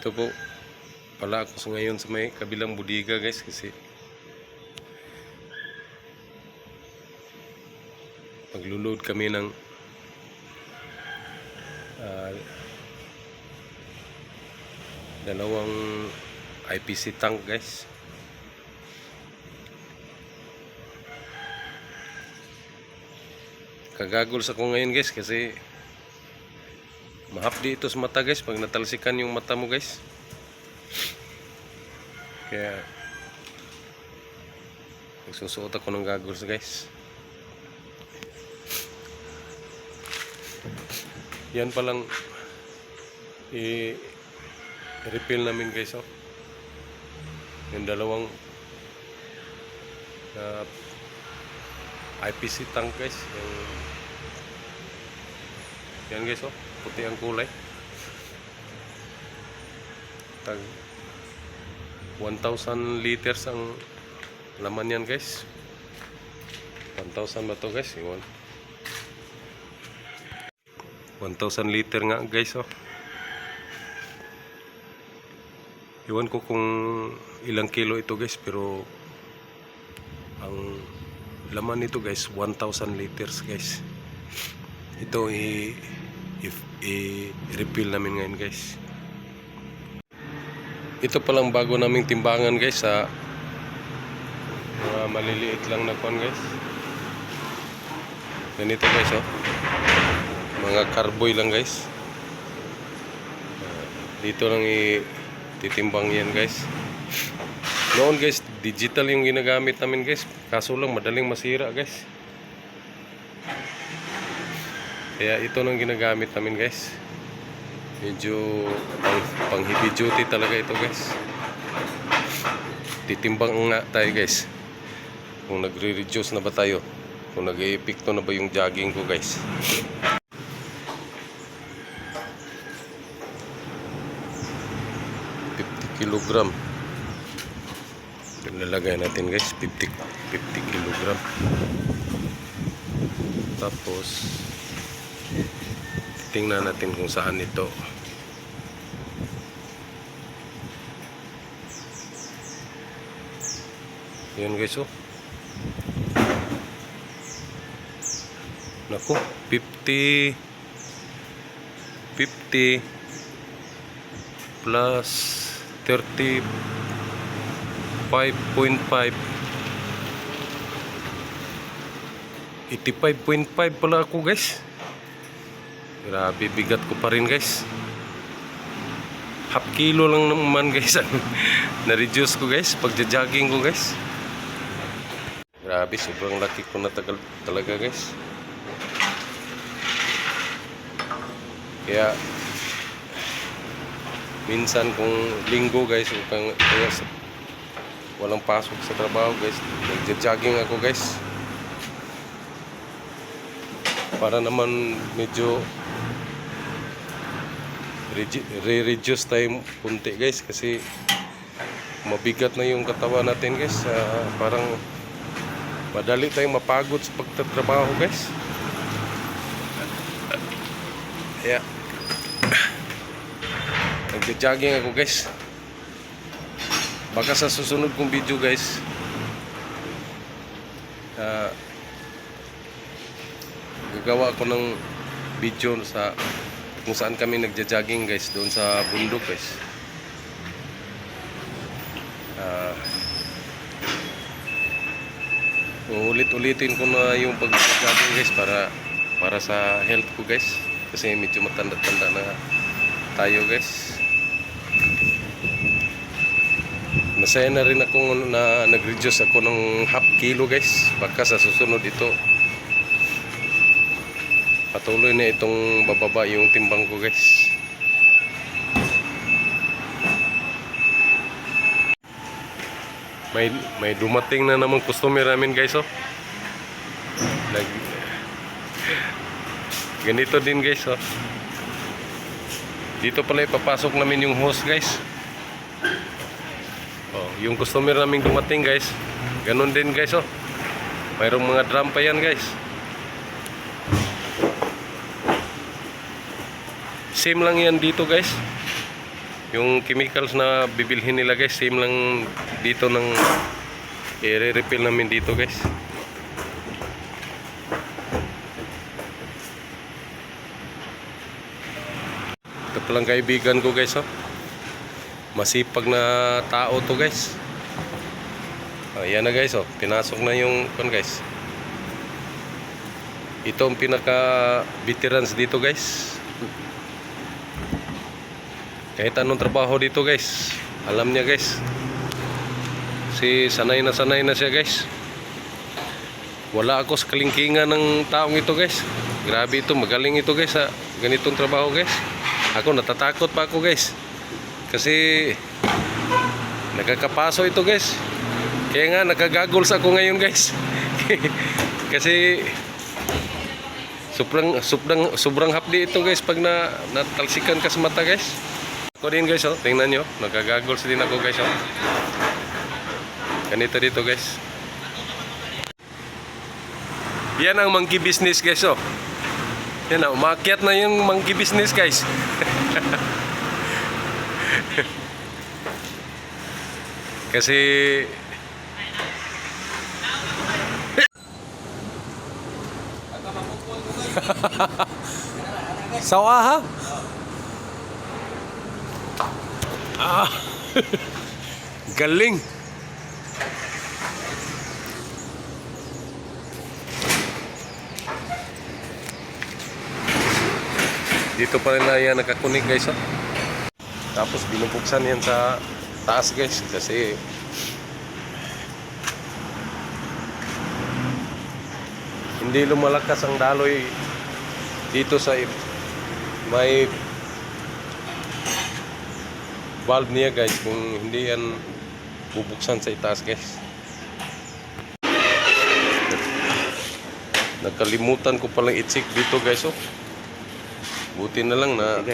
Dito po pala ako ngayon sa may kabilang budiga guys kasi maglulod kami ng ah, dalawang IPC tank guys. Kagagol sa ko ngayon guys kasi mahapdi ito sa mata guys pag natalsikan yung mata mo guys. Kaya nagsusuot ako ng goggles guys. Yan palang i refill namin guys oh. Yung dalawang na IPC tank guys. Yung yan guys oh puti ang kulay. Tag 1,000 liters ang laman yan guys. 1,000 ba to guys? Iwan. 1,000 liter nga guys oh. Iwan ko kung ilang kilo ito guys pero ang laman nito guys 1,000 liters guys. Ito i if i-refill namin ngayon guys. Ito palang bago naming timbangan guys sa mga maliliit lang na kon guys. Ganito guys oh. Mga carboy lang guys. Dito lang i titimbang yan guys. Noon guys digital yung ginagamit namin guys. Kaso lang madaling masira guys kaya ito nang ginagamit namin guys. Medyo pang, pang heavy duty talaga ito guys. Titimbang nga tayo guys. Kung nagre-reduce na ba tayo? Kung nag-epekto na ba yung jogging ko guys? Kilogram. Nilalagay natin guys. 50 50 kilogram. Tapos tingnan natin kung saan ito. Yun guys oh. Naku 50 50 plus 35.5 85.5 pala ako guys grabe bigat ko pa rin guys. Half kilo lang naman guys. Na-reduce ko guys pagja-jogging ko guys. Grabe sobrang laki ko na tagal talaga guys. Kaya minsan kung linggo guys o kang, kaya sa, walang pasok sa trabaho guys. Nagja-jogging ako guys. Para naman medyo re-reduce tayo punti guys kasi mabigat na yung katawan natin guys. Ah, parang madali tayong mapagod sa pagtatrabaho guys. Kaya nagja-jogging ako guys. Baka sa susunod kong video guys ah, gagawa ko ng video sa kung saan kami nagja-jogging guys doon sa bundok guys. Ah, ulit-ulitin ko na yung pag-jogging guys para para sa health ko guys. Kasi medyo matanda-tanda na tayo guys. Masaya na rin ako na nag-reduce ako ng half kilo guys. Baka sa susunod ito patuloy na itong bababa yung timbang ko guys. May may dumating na naman customer namin guys oh. Nag Ganito din guys oh. Dito pala ipapasok namin yung hose guys. Oh, yung customer naming dumating guys. Ganon din guys oh. Mayroong mga drum pa yan guys. Same lang yan dito guys. Yung chemicals na bibilhin nila guys, same lang dito ng i-refill namin dito guys. Ito palang kaibigan ko guys oh. Masipag na tao to guys. Ayan na guys oh, pinasok na yung kon guys. Ito ang pinaka veterans dito guys. Kahit anong trabaho dito guys, alam niya guys. Si sanay na sanay na siya guys. Wala ako sa kalingkingan ng taong ito guys. Grabe ito, magaling ito guys sa ganitong trabaho guys. Ako natatakot pa ako guys. Kasi nagkakapaso ito guys. Kaya nga nagkagagols ako ngayon guys. Kasi sobrang sobrang sobrang hapdi ito guys pag na natalsikan ka sa mata guys. Ako din guys oh, tingnan nyo, nagkagagols din ako guys oh. Ganito dito guys. Yan ang monkey business guys oh. Yan na, umakyat na yung monkey business guys. Kasi Sawa ha? Ah. Galing. Dito pa rin na yan nakakunig guys oh. Tapos binubuksan yan sa taas guys kasi hindi lumalakas ang daloy dito sa may valve niya guys. Kung hindi yan bubuksan sa itaas guys. Nakalimutan ko palang i-check dito guys oh. Buti na lang na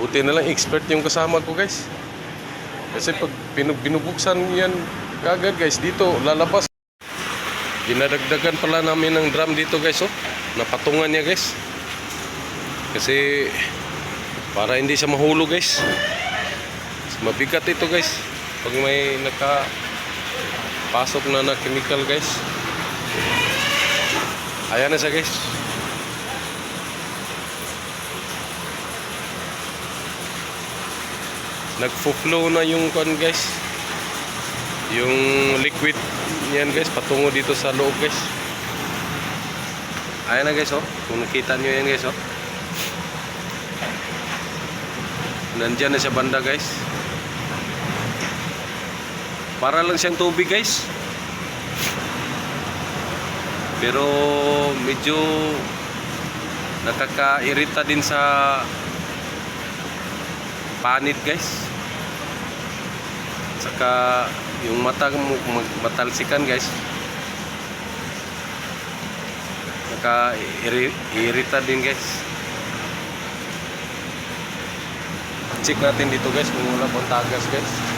buti na lang expert yung kasama ko guys. Kasi pag binubuksan yan kagad guys dito lalabas. Dinadagdagan pala namin ng drum dito guys oh. Napatungan niya guys. Kasi para hindi siya mahulog guys mabigat ito guys. Pag may naka pasok na na chemical guys. Ayan na siya guys. Nagfo-flow na yung kon guys. Yung liquid yan guys patungo dito sa loob guys. Ayan na guys oh. Kung nakita nyo yan guys oh. Nandyan na siya banda guys para lang siyang tubig guys. Pero medyo nakakairita din sa panit guys. Saka yung mata matalsikan guys. Naka-irita din guys. Check natin dito guys kung wala pong tagas guys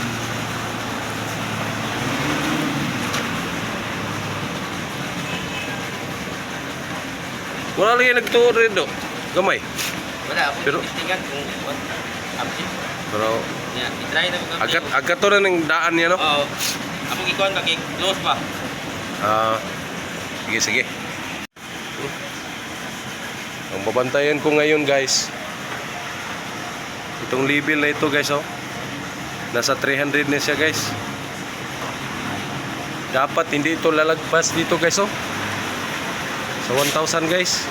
wala lang yung nagtuo rin do gamay Wala, ako Pero- tingnan kung update. pero Yan, itry na kung agad agad to na ng daan niya no Oo. Ako ikuan ka, kay close pa. Ah, sige, sige. Ang babantayan ko ngayon, guys. Itong level na ito, guys, oh. Nasa 300 na siya, guys. Dapat hindi ito lalagpas dito, guys, oh. Sa 1,000, guys.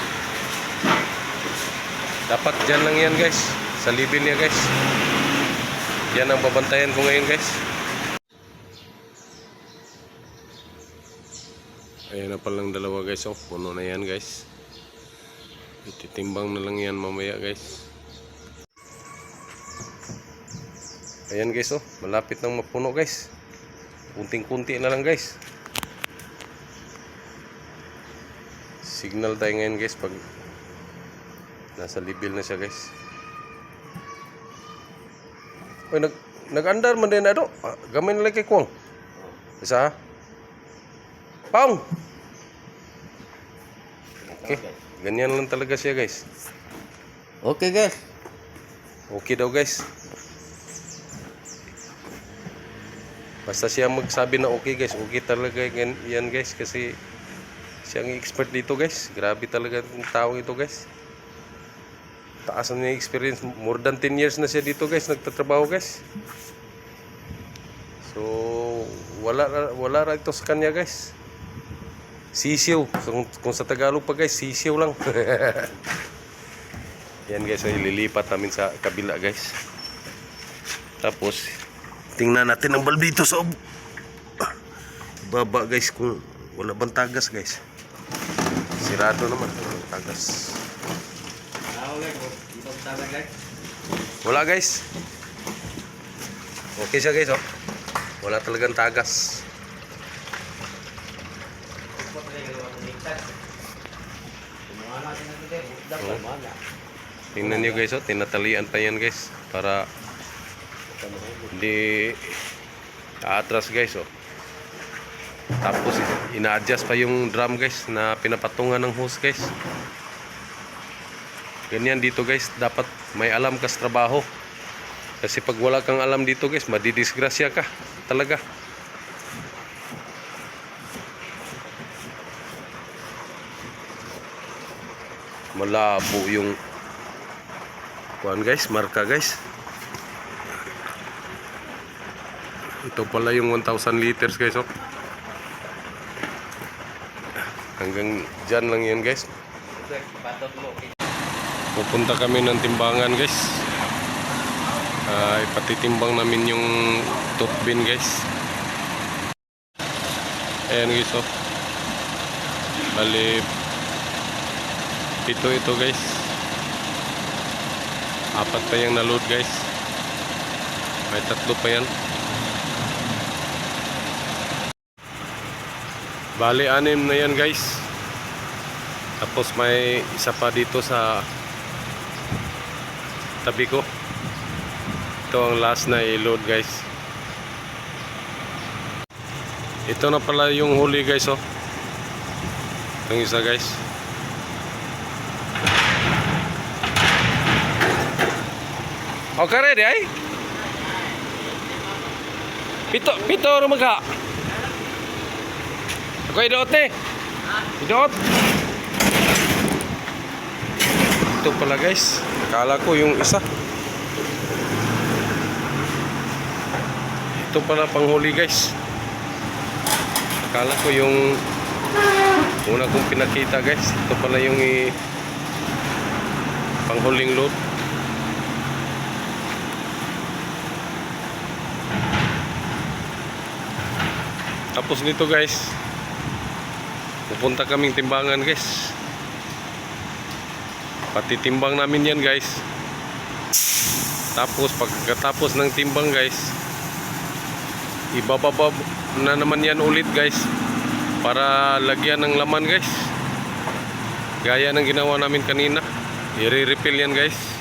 Dapat dyan lang yan, guys. Sa level niya, guys. Yan ang babantayan ko ngayon, guys. Ayan na palang dalawa guys oh. Puno na yan guys. Ititimbang na lang yan mamaya guys. Ayan guys oh. Malapit nang mapuno guys. Kunting-kunti na lang guys. signal tayo ngayon guys pag nasa level na siya guys. Uy, nag nag-andar man din na ito ah, gamay nila kay Kwang isa ha? Pang! Okay ganyan lang talaga siya guys. Okay guys. Okay daw guys. Basta siya magsabi na okay guys. Okay talaga yan guys kasi siya ang expert dito guys. Grabe talaga yung tao ito guys. Taas na yung experience. More than 10 years na siya dito guys, nagtatrabaho guys. So, wala wala ra ito sa kanya guys. Sisiw. Kung, kung sa Tagalog pa guys, sisiw lang. Yan guys, ang ililipat namin sa kabila guys. Tapos, tingnan natin ang balb dito sa baba guys kung wala bang tagas guys. Sirado naman tagas. Wala guys. Okay siya guys oh. Wala talagang tagas. Tingnan niyo guys oh, tinatalian pa yan guys para hindi aatras guys oh. Tapos ina-adjust pa yung drum guys na pinapatungan ng hose guys. Ganyan dito guys, dapat may alam ka sa trabaho. Kasi pag wala kang alam dito guys, madidisgrasya ka talaga. Malabo yung kuan guys, marka guys. Ito pala yung 1000 liters guys oh. Hanggang dyan lang yan guys. Pupunta kami ng timbangan guys. Ah, ipatitimbang namin yung top bin guys. Ayan guys oh. Bali pito ito guys. Apat pa yung na-load guys. May tatlo pa yan. Bali anim na yan guys. Tapos may isa pa dito sa tabi ko. Ito ang last na i-load guys. Ito na pala yung huli guys oh. Itong isa guys. Okay ready ay? Pito, pito rumaga. Ako idot eh. Idot. Ito pala guys. Akala ko yung isa. Ito pala panghuli guys. Akala ko yung una kong pinakita guys. Ito pala yung i panghuling load. Tapos nito guys, pupunta kaming timbangan guys. Patitimbang namin yan guys. Tapos pagkatapos ng timbang guys, ibababa na naman yan ulit guys para lagyan ng laman guys. Gaya ng ginawa namin kanina. I-refill yan guys.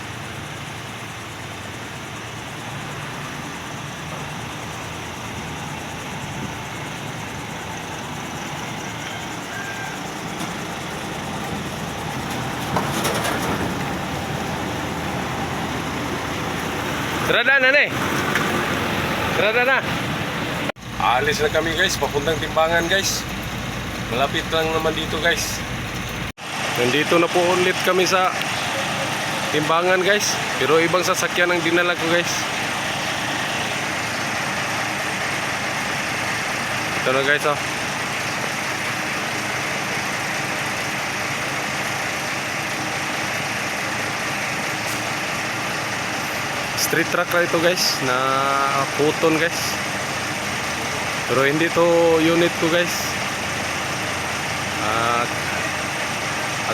Trada na ne. Trada na. Alis na kami guys, papuntang timbangan guys. Malapit lang naman dito guys. Nandito na po ulit kami sa timbangan guys. Pero ibang sasakyan ang dinala ko guys. Ito na guys oh. Street truck na ito guys na puton guys. Pero hindi to unit ko guys. At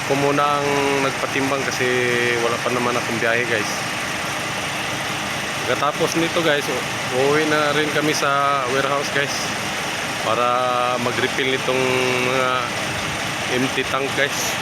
ako muna ang nagpatimbang kasi wala pa naman akong biyahe guys. Pagkatapos nito guys, uuwi na rin kami sa warehouse guys para mag-refill nitong mga empty tank guys.